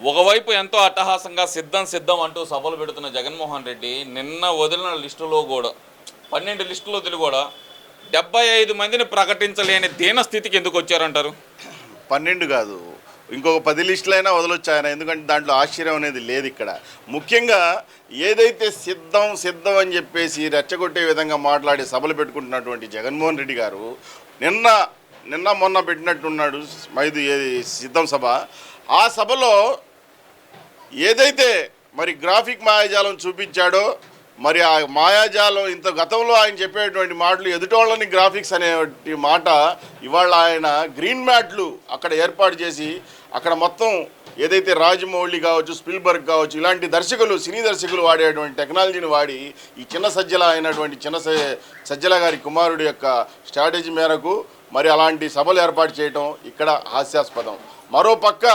ఒకవైపు ఎంతో అట్టహాసంగా సిద్ధం సిద్ధం అంటూ సభలు పెడుతున్న జగన్మోహన్ రెడ్డి నిన్న వదిలిన లిస్టులో కూడా పన్నెండు లిస్టులో వదిలి కూడా డెబ్బై ఐదు మందిని ప్రకటించలేని దీన స్థితికి ఎందుకు వచ్చారంటారు? పన్నెండు కాదు. ఇంకొక పది లిస్టులైనా వదలొచ్చు ఆయన ఎందుకంటే దాంట్లో ఆశ్చర్యం అనేది లేదు ఇక్కడ. ముఖ్యంగా ఏదైతే సిద్ధం సిద్ధం అని చెప్పేసి రెచ్చగొట్టే విధంగా మాట్లాడి సభలు పెట్టుకుంటున్నటువంటి జగన్మోహన్ రెడ్డి గారు నిన్న నిన్న మొన్న పెట్టినట్టున్నాడు మైదు ఏది సిద్ధం సభ. ఆ సభలో ఏదైతే మరి గ్రాఫిక్ మాయాజాలం చూపించాడో మరి ఆ మాయాజాలం ఇంత గతంలో ఆయన చెప్పేటువంటి మాటలు ఎదుటోళ్ళని గ్రాఫిక్స్ అనే మాట ఇవాళ ఆయన గ్రీన్ మ్యాట్లు అక్కడ ఏర్పాటు చేసి అక్కడ మొత్తం ఏదైతే రాజమౌళి కావచ్చు స్పిల్బర్గ్ కావచ్చు ఇలాంటి దర్శకులు సినీ దర్శకులు వాడేటువంటి టెక్నాలజీని వాడి ఈ చిన్న సజ్జల అయినటువంటి చిన్న సజ్జల గారి కుమారుడి యొక్క స్ట్రాటజీ మేరకు మరి అలాంటి సభలు ఏర్పాటు చేయటం ఇక్కడ హాస్యాస్పదం. మరో పక్క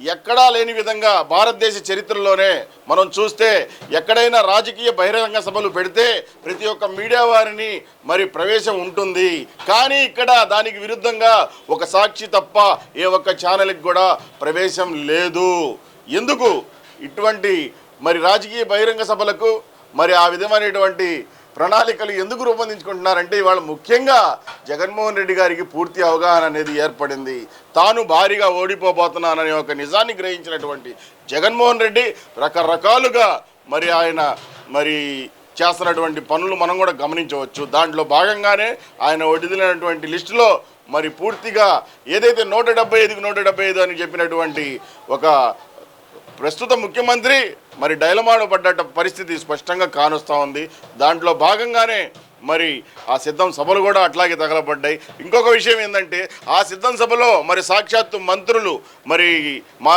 ఎక్కడా లేని విధంగా భారతదేశ చరిత్రలోనే మనం చూస్తే ఎక్కడైనా రాజకీయ బహిరంగ సభలు పెడితే ప్రతి ఒక్క మీడియా వారిని మరి ప్రవేశం ఉంటుంది. కానీ ఇక్కడ దానికి విరుద్ధంగా ఒక సాక్షి తప్ప ఏ ఒక్క ఛానల్కి కూడా ప్రవేశం లేదు. ఎందుకు? ఇటువంటి మరి రాజకీయ బహిరంగ సభలకు మరి ఆ విధమైనటువంటి ప్రణాళికలు ఎందుకు రూపొందించుకుంటున్నారంటే ఇవాళ ముఖ్యంగా జగన్మోహన్ రెడ్డి గారికి పూర్తి అవగాహన అనేది ఏర్పడింది. తాను భారీగా ఓడిపోబోతున్నాననే ఒక నిజాన్ని గ్రహించినటువంటి జగన్మోహన్ రెడ్డి రకరకాలుగా మరి ఆయన మరి చేస్తున్నటువంటి పనులు మనం కూడా గమనించవచ్చు. దాంట్లో భాగంగానే ఆయన ఒడిదిలినటువంటి లిస్టులో మరి పూర్తిగా ఏదైతే నూట డెబ్బై ఐదుకి నూట డెబ్బై ఐదు అని చెప్పినటువంటి ఒక ప్రస్తుత ముఖ్యమంత్రి మరి డైలమాడు పడ్డ పరిస్థితి స్పష్టంగా కానొస్తూ ఉంది. దాంట్లో భాగంగానే మరి ఆ సిద్ధం సభలు కూడా అట్లాగే తగలబడ్డాయి. ఇంకొక విషయం ఏంటంటే ఆ సిద్ధం సభలో మరి సాక్షాత్తు మంత్రులు మరి మా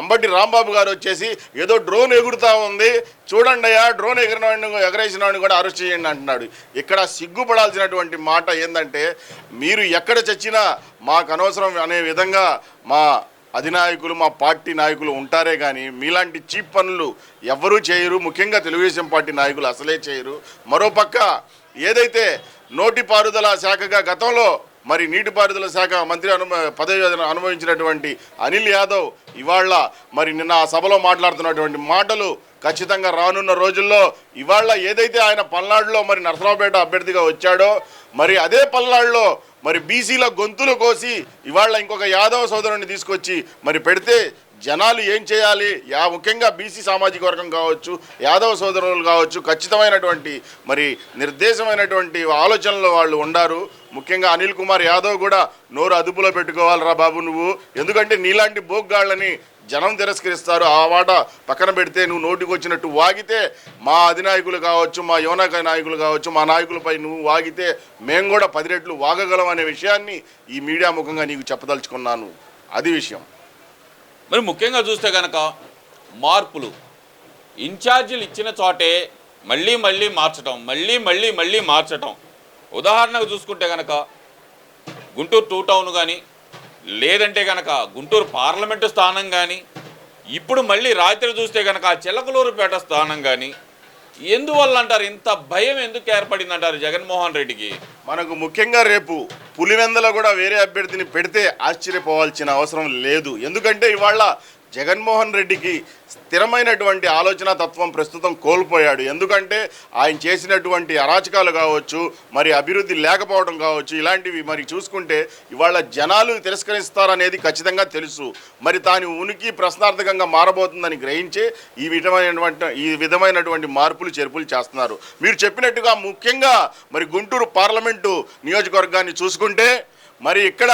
అంబటి రాంబాబు గారు వచ్చేసి ఏదో డ్రోన్ ఎగురుతా ఉంది. చూడండి అయ్యా డ్రోన్ ఎగిరిన ఎగరేసిన వాడిని కూడా అరెస్ట్ చేయండి అంటున్నాడు. ఇక్కడ సిగ్గుపడాల్సినటువంటి మాట ఏంటంటే మీరు ఎక్కడ చచ్చినా మాకు అనవసరం అనే విధంగా మా అధినాయకులు మా పార్టీ నాయకులు ఉంటారే కానీ మీలాంటి చీప్ పనులు ఎవరూ చేయరు. ముఖ్యంగా తెలుగుదేశం పార్టీ నాయకులు అసలే చేయరు. మరోపక్క ఏదైతే నోటిపారుదల శాఖగా గతంలో మరి నీటిపారుదల శాఖ మంత్రి అను పదవి అనుభవించినటువంటి అనిల్ యాదవ్ ఇవాళ మరి నిన్న ఆ సభలో మాట్లాడుతున్నటువంటి మాటలు ఖచ్చితంగా రానున్న రోజుల్లో ఇవాళ ఏదైతే ఆయన పల్నాడులో మరి నరసరావుపేట అభ్యర్థిగా వచ్చాడో మరి అదే పల్నాడులో మరి బీసీల గొంతులు కోసి ఇవాళ ఇంకొక యాదవ సోదరుని తీసుకొచ్చి మరి పెడితే జనాలు ఏం చేయాలి? యా ముఖ్యంగా బీసీ సామాజిక వర్గం కావచ్చు యాదవ సోదరులు కావచ్చు ఖచ్చితమైనటువంటి మరి నిర్దేశమైనటువంటి ఆలోచనలు వాళ్ళు ఉండారు. ముఖ్యంగా అనిల్ కుమార్ యాదవ్ కూడా నోరు అదుపులో పెట్టుకోవాలిరా బాబు నువ్వు? ఎందుకంటే నీలాంటి బోగ్గాళ్ళని జనం తిరస్కరిస్తారు. ఆ వాట పక్కన పెడితే నువ్వు నోటికి వచ్చినట్టు వాగితే మా అధినాయకులు కావచ్చు మా యువనాయక నాయకులు కావచ్చు మా నాయకులపై నువ్వు వాగితే మేము కూడా పది రెట్లు వాగగలం అనే విషయాన్ని ఈ మీడియా ముఖంగా నీకు చెప్పదలుచుకున్నాను. అది విషయం. మరి ముఖ్యంగా చూస్తే కనుక మార్పులు ఇన్ఛార్జీలు ఇచ్చిన చోటే మళ్ళీ మళ్ళీ మార్చటం మళ్ళీ మళ్ళీ మళ్ళీ మార్చటం. ఉదాహరణకు చూసుకుంటే కనుక గుంటూరు టూ టౌన్ కానీ లేదంటే కనుక గుంటూరు పార్లమెంటు స్థానం కానీ ఇప్పుడు మళ్ళీ రాత్రి చూస్తే కనుక చిలకలూరుపేట స్థానం కానీ ఎందువల్ల అంటారు ఇంత భయం ఎందుకు ఏర్పడింది అంటారు జగన్మోహన్ రెడ్డికి? మనకు ముఖ్యంగా రేపు పులివెందలో కూడా వేరే అభ్యర్థిని పెడితే ఆశ్చర్యపోవాల్సిన అవసరం లేదు. ఎందుకంటే ఇవాళ జగన్మోహన్ రెడ్డికి స్థిరమైనటువంటి ఆలోచన తత్వం ప్రస్తుతం కోల్పోయాడు. ఎందుకంటే ఆయన చేసినటువంటి అరాచకాలు కావచ్చు మరి అభివృద్ధి లేకపోవడం కావచ్చు ఇలాంటివి మరి చూసుకుంటే ఇవాళ జనాలు తిరస్కరిస్తారనేది ఖచ్చితంగా తెలుసు. మరి దాని ఉనికి ప్రశ్నార్థకంగా మారబోతుందని గ్రహించే ఈ విధమైనటువంటి ఈ విధమైనటువంటి మార్పులు చేర్పులు చేస్తున్నారు. మీరు చెప్పినట్టుగా ముఖ్యంగా మరి గుంటూరు పార్లమెంటు నియోజకవర్గాన్ని చూసుకుంటే మరి ఇక్కడ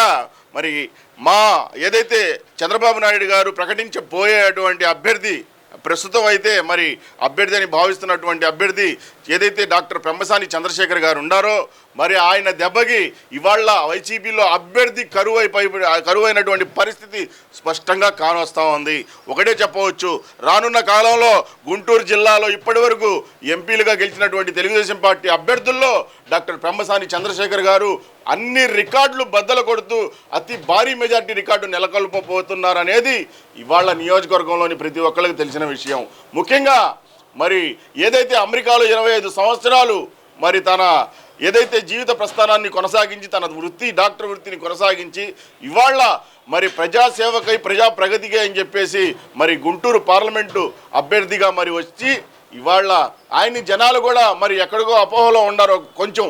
మరి మా ఏదైతే చంద్రబాబు నాయుడు గారు ప్రకటించబోయేటువంటి అభ్యర్థి ప్రస్తుతం అయితే మరి అభ్యర్థి అని భావిస్తున్నటువంటి అభ్యర్థి ఏదైతే డాక్టర్ పెంబసాని చంద్రశేఖర్ గారు ఉన్నారో మరి ఆయన దెబ్బకి ఇవాళ వైసీపీలో అభ్యర్థి కరువు అయిపోయి కరువు అయినటువంటి పరిస్థితి స్పష్టంగా కానొస్తా ఉంది. ఒకటే చెప్పవచ్చు రానున్న కాలంలో గుంటూరు జిల్లాలో ఇప్పటివరకు ఎంపీలుగా గెలిచినటువంటి తెలుగుదేశం పార్టీ అభ్యర్థుల్లో డాక్టర్ పెంబసాని చంద్రశేఖర్ గారు అన్ని రికార్డులు బద్దలు కొడుతూ అతి భారీ మెజార్టీ రికార్డు నెలకొల్పబోతున్నారనేది ఇవాళ నియోజకవర్గంలోని ప్రతి ఒక్కరికి తెలిసిన విషయం. ముఖ్యంగా మరి ఏదైతే అమెరికాలో ఇరవై ఐదు సంవత్సరాలు మరి తన ఏదైతే జీవిత ప్రస్థానాన్ని కొనసాగించి తన వృత్తి డాక్టర్ వృత్తిని కొనసాగించి ఇవాళ మరి ప్రజాసేవకై ప్రజా ప్రగతికి అని చెప్పేసి మరి గుంటూరు పార్లమెంటు అభ్యర్థిగా మరి వచ్చి ఇవాళ ఆయన్ని జనాలు కూడా మరి ఎక్కడికో అపోహలో ఉన్నారు కొంచెం.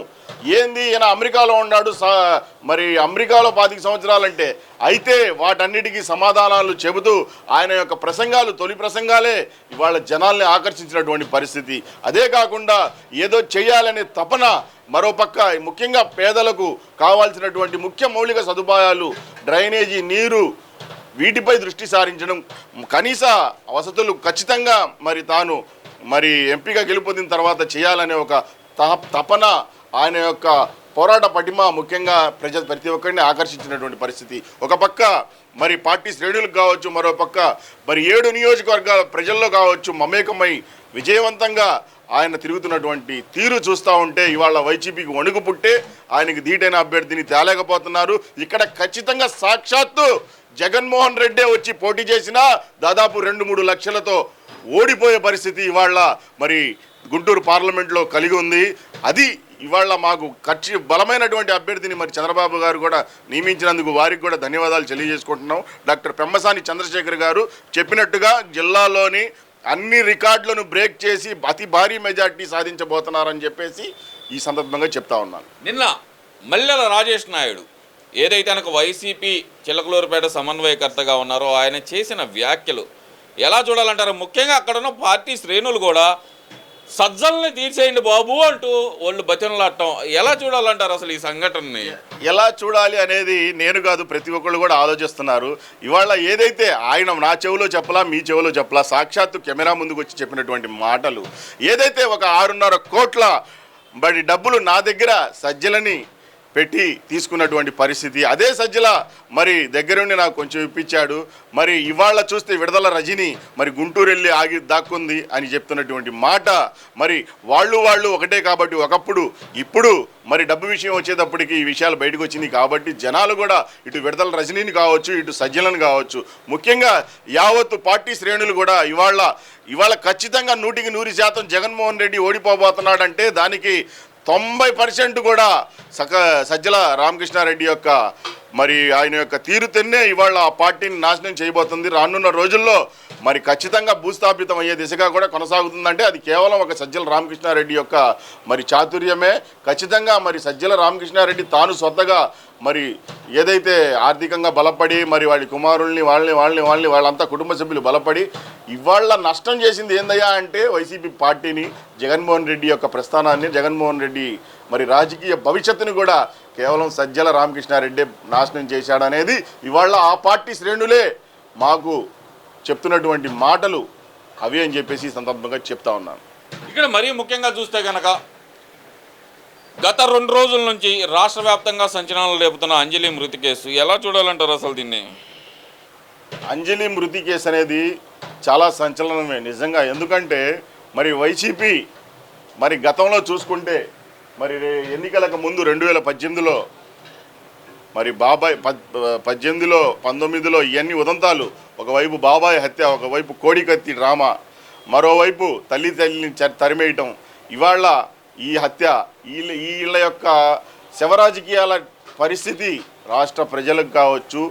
ఏంది? ఈయన అమెరికాలో ఉన్నాడు మరి అమెరికాలో పాతిక సంవత్సరాలంటే. అయితే వాటన్నిటికీ సమాధానాలు చెబుతూ ఆయన యొక్క ప్రసంగాలు తొలి ప్రసంగాలే ఇవాళ జనాల్ని ఆకర్షించినటువంటి పరిస్థితి. అదే కాకుండా ఏదో చేయాలనే తపన మరోపక్క ముఖ్యంగా పేదలకు కావాల్సినటువంటి ముఖ్య మౌలిక సదుపాయాలు డ్రైనేజీ నీరు వీటిపై దృష్టి సారించడం కనీస వసతులు ఖచ్చితంగా మరి తాను మరి ఎంపీగా గెలుపొందిన తర్వాత చేయాలనే ఒక తహ తపన ఆయన యొక్క పోరాట పటిమ ముఖ్యంగా ప్రజ ప్రతి ఒక్కరిని ఆకర్షించినటువంటి పరిస్థితి. ఒక పక్క మరి పార్టీ శ్రేణులకు కావచ్చు మరో పక్క మరి ఏడు నియోజకవర్గాల ప్రజల్లో కావచ్చు మమేకమై విజయవంతంగా ఆయన తిరుగుతున్నటువంటి తీరు చూస్తూ ఉంటే ఇవాళ వైసీపీకి వణుకు పుట్టే ఆయనకి ధీటైన అభ్యర్థిని తేలేకపోతున్నారు. ఇక్కడ ఖచ్చితంగా సాక్షాత్తు జగన్మోహన్ రెడ్డే వచ్చి పోటీ చేసినా దాదాపు రెండు మూడు లక్షలతో ఓడిపోయే పరిస్థితి ఇవాళ మరి గుంటూరు పార్లమెంట్లో కలిగి ఉంది. అది ఇవాళ మాకు ఖర్చు బలమైనటువంటి అభ్యర్థిని మరి చంద్రబాబు గారు కూడా నియమించినందుకు వారికి కూడా ధన్యవాదాలు తెలియజేసుకుంటున్నాం. డాక్టర్ పెమ్మసాని చంద్రశేఖర్ గారు చెప్పినట్టుగా జిల్లాలోని అన్ని రికార్డులను బ్రేక్ చేసి అతి భారీ మెజార్టీ సాధించబోతున్నారని చెప్పేసి ఈ సందర్భంగా చెప్తా ఉన్నాను. నిన్న మల్లెల రాజేష్ నాయుడు ఏదైతే కనుక వైసీపీ చిలకలూరుపేట సమన్వయకర్తగా ఉన్నారో ఆయన చేసిన వ్యాఖ్యలు ఎలా చూడాలంటారు? ముఖ్యంగా అక్కడ పార్టీ శ్రేణులు కూడా సజ్జల్ని తీర్చేయండి బాబు అంటూ వాళ్ళు బతినలాడటం ఎలా చూడాలంటారు అసలు ఈ సంఘటనని? ఎలా చూడాలి అనేది నేను కాదు ప్రతి ఒక్కళ్ళు కూడా ఆలోచిస్తున్నారు. ఇవాళ ఏదైతే ఆయన నా చెవిలో చెప్పలా మీ చెవిలో చెప్పలా సాక్షాత్తు కెమెరా ముందుకు వచ్చి చెప్పినటువంటి మాటలు ఏదైతే ఒక ఆరున్నర కోట్ల బడి డబ్బులు నా దగ్గర సజ్జలని పెట్టి తీసుకున్నటువంటి పరిస్థితి. అదే సజ్జల మరి దగ్గరుండి నాకు కొంచెం ఇప్పించాడు. మరి ఇవాళ చూస్తే విడుదల రజని మరి గుంటూరు వెళ్ళి ఆగి దాక్కుంది అని చెప్తున్నటువంటి మాట. మరి వాళ్ళు వాళ్ళు ఒకటే కాబట్టి ఒకప్పుడు ఇప్పుడు మరి డబ్బు విషయం వచ్చేటప్పటికి ఈ విషయాలు బయటకు వచ్చింది కాబట్టి జనాలు కూడా ఇటు విడుదల రజనీని కావచ్చు ఇటు సజ్జలను కావచ్చు. ముఖ్యంగా యావత్తు పార్టీ శ్రేణులు కూడా ఇవాళ ఇవాళ ఖచ్చితంగా నూటికి నూరు శాతం జగన్మోహన్ రెడ్డి ఓడిపోబోతున్నాడంటే దానికి తొంభై పర్సెంట్ కూడా సక సజ్జల రామకృష్ణారెడ్డి యొక్క మరి ఆయన యొక్క తీరుతెన్నే ఇవాళ ఆ పార్టీని నాశనం చేయబోతుంది. రానున్న రోజుల్లో మరి ఖచ్చితంగా భూస్థాపితం అయ్యే దిశగా కూడా కొనసాగుతుందంటే అది కేవలం ఒక సజ్జల రామకృష్ణారెడ్డి యొక్క మరి చాతుర్యమే. ఖచ్చితంగా మరి సజ్జల రామకృష్ణారెడ్డి తాను సొంతగా మరి ఏదైతే ఆర్థికంగా బలపడి మరి వాడి కుమారుల్ని వాళ్ళని వాళ్ళని వాళ్ళని వాళ్ళంతా కుటుంబ సభ్యులు బలపడి ఇవాళ నష్టం చేసింది ఏందయ్యా అంటే వైసీపీ పార్టీని జగన్మోహన్ రెడ్డి యొక్క ప్రస్థానాన్ని జగన్మోహన్ రెడ్డి మరి రాజకీయ భవిష్యత్తుని కూడా కేవలం సజ్జల రామకృష్ణారెడ్డి నాశనం చేశాడనేది ఇవాళ ఆ పార్టీ శ్రేణులే మాకు చెప్తున్నటువంటి మాటలు అవి అని చెప్పేసి సందర్భంగా చెప్తా ఉన్నాను. ఇక్కడ మరీ ముఖ్యంగా చూస్తే కనుక గత రెండు రోజుల నుంచి రాష్ట్ర వ్యాప్తంగా సంచలనాలు రేపుతున్న అంజలి మృతి కేసు. ఎలా చూడాలంటారు అసలు దీన్ని? అంజలి మృతి కేసు అనేది చాలా సంచలనమే నిజంగా. ఎందుకంటే మరి వైసీపీ మరి గతంలో చూసుకుంటే మరి ఎన్నికలకు ముందు రెండు వేల పద్దెనిమిదిలో మరి బాబాయ్ పద్ పద్దెనిమిదిలో పంతొమ్మిదిలో ఇవన్నీ ఉదంతాలు. ఒకవైపు బాబాయ్ హత్య ఒకవైపు కోడికత్తి డ్రామా. మరోవైపు తల్లి తల్లిని తరిమేయటం. ఇవాళ ఈ హత్య వీళ్ళ వీళ్ళ యొక్క శవరాజకీయాల పరిస్థితి రాష్ట్ర ప్రజలకు కావచ్చు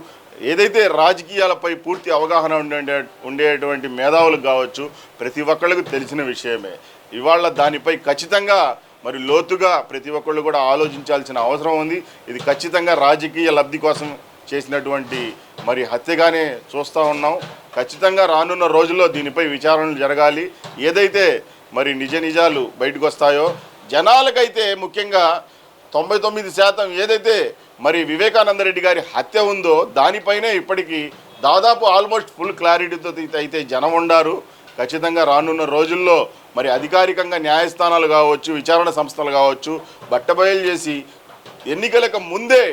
ఏదైతే రాజకీయాలపై పూర్తి అవగాహన ఉండే ఉండేటువంటి మేధావులకు కావచ్చు ప్రతి ఒక్కళ్ళకు తెలిసిన విషయమే. ఇవాళ దానిపై ఖచ్చితంగా మరి లోతుగా ప్రతి ఒక్కళ్ళు కూడా ఆలోచించాల్సిన అవసరం ఉంది. ఇది ఖచ్చితంగా రాజకీయ లబ్ధి కోసం చేసినటువంటి మరి హత్యగానే చూస్తూ ఉన్నాం. ఖచ్చితంగా రానున్న రోజుల్లో దీనిపై విచారణలు జరగాలి. ఏదైతే మరి నిజ నిజాలు బయటకు వస్తాయో జనాలకైతే ముఖ్యంగా తొంభై తొమ్మిది శాతం ఏదైతే మరి వివేకానంద రెడ్డి గారి హత్య ఉందో దానిపైనే ఇప్పటికీ దాదాపు ఆల్మోస్ట్ ఫుల్ క్లారిటీతో అయితే జనం ఉండారు. ఖచ్చితంగా రానున్న రోజుల్లో మరి అధికారికంగా న్యాయస్థానాలు కావచ్చు విచారణ సంస్థలు కావచ్చు బట్టబయలు చేసి ఎన్నికలకు ముందే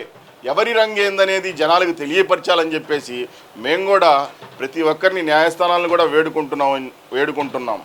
ఎవరి రంగేందనేది జనాలకు తెలియపరచాలని చెప్పేసి మేము కూడా ప్రతి ఒక్కరిని న్యాయస్థానాలను కూడా వేడుకుంటున్నాం వేడుకుంటున్నాం.